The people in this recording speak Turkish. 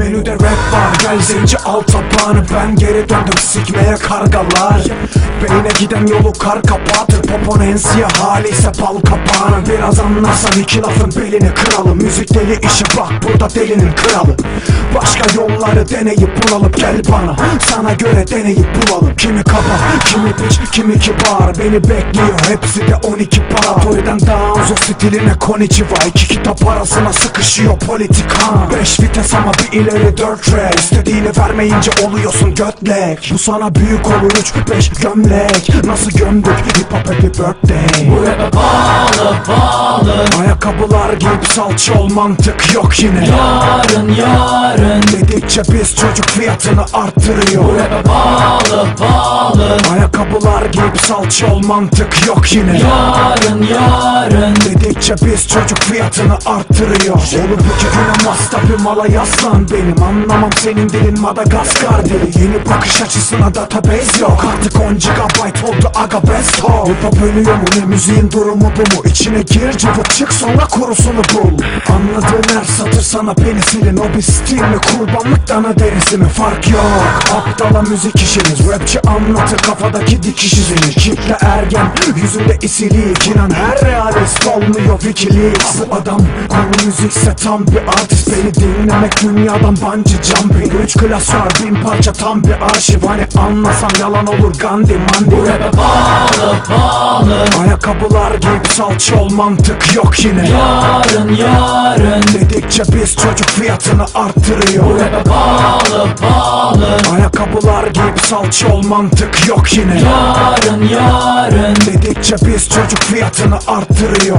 Menüde rap var gel zenci al tabağını Ben geri döndüm sikmeye kargalar. Beyne giden yolu kar kapatır Popon en siyah hali ise bal kapağını. Biraz anlarsan iki lafın belini kıralım. Müzik deli işi bak burada delinin kralı. Başka yolları deneyip bulalım gel bana. Sana göre deneyip bulalım. Kimi kaba, kimi piç, kimi kibar. Beni bekliyor hepsi de 12 para. Tori'den daha uzun stiline konichiwa İki kitap arasına sıkışıyor politika. Beş vites ama bir ileri dört re İstediğini vermeyince oluyorsun götlek. Bu sana büyük olur üç beş gömlek. Nasıl gömdük? Hip hop happy birthday. Bu rap'e bağlı bağlı Ayakkabılar giyip salça ol mantık yok yine. Yarın yarın Dedikçe biz çocuk fiyatını arttırıyor Bu bağlı bağlı Ayakkabılar giyip salça ol mantık yok yine. Yarın yarın. Dedikçe biz çocuk fiyatını arttırıyor Olup iki güne masta bir mala yaslan benim. Anlamam senin dilin Madagaskar dili. Yeni bakış açısına database yok. Artık 10 GB aga best of Hip hop ölüyor mu ne müziğin durumu bu mu? İçine gir cıvık çık sonra kurusunu bul. Anladığın her satır sana penisilin O bir stil mi kurbanlık dana derisi mi? Fark yok. Aptala müzik işiniz Rapçi anlatır kafadaki dikiş izini. Kitle ergen yüzünde isilik İnan her realist olmuyor Wikileaks. Bu adam konu müzikse tam bir artist? Beni dinlemek dünyadan bungee jumping. Üç klas var bin parça tam bir arşiv. Hani anlasam yalan olur Gandhi Mandi. Bu rap'e bağlı bağlı Ayakkabılar giyip salça ol mantık yok yine. Yarın yarın. Dedikçe biz çocuk fiyatını arttırıyor. Bu rap'e bağlı bağlı Ayakkabılar giyip salça ol mantık yok yine. Yarın yarın. Dedikçe biz çocuk fiyatını arttırıyor